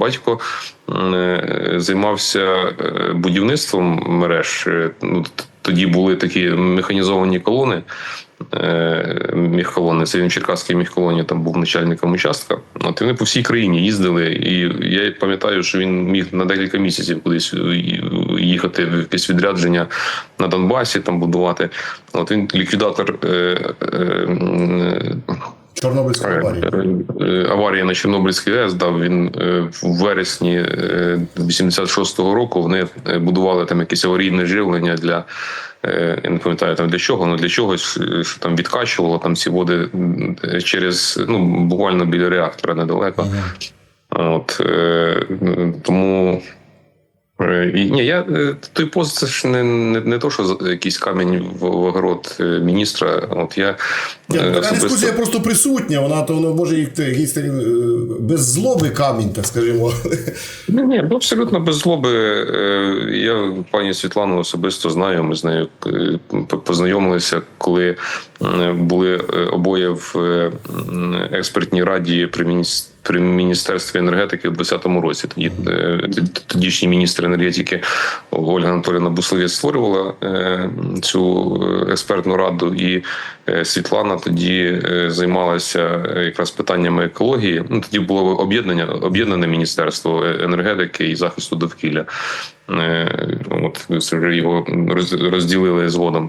батько е, займався е, будівництвом мереж. Е, Ну, тоді були такі механізовані колони. Міхколони, це він Черкаській міхколоні там був начальником участка. От вони по всій країні їздили. І я пам'ятаю, що він міг на декілька місяців кудись їхати в якесь відрядження на Донбасі, там будувати. От він ліквідатор е, аварія. Е, на Чорнобильській АЕС дав він е, в вересні е, 86-го року. Вони е, будували там якесь аварійне живлення для е, я не пам'ятаю там для чого, але для чогось, е, що там відкачувало там ці води е, через ну буквально біля реактора недалеко. От е, тому. І, ні, я е, той пост це ж не, не, не то, що якийсь камінь в, в огород е, міністра. От я Ні, е, така особисто- дискусія просто присутня, вона то воно може якийсь такий, е, без злоби камінь, так скажімо. Ні, ні, ну, абсолютно без злоби. Я пані Світлану особисто знаю. Ми з нею познайомилися, коли були обоє в експертній раді при міністерстві. При міністерстві енергетики в 2020 році тоді е, тодішній міністр енергетики Ольга Анатоліївна Бусловець створювала е, цю е, експертну раду, і Світлана тоді займалася якраз питаннями екології. Ну тоді було об'єднання об'єднане міністерство енергетики і захисту довкілля. От його роз- розділили згодом.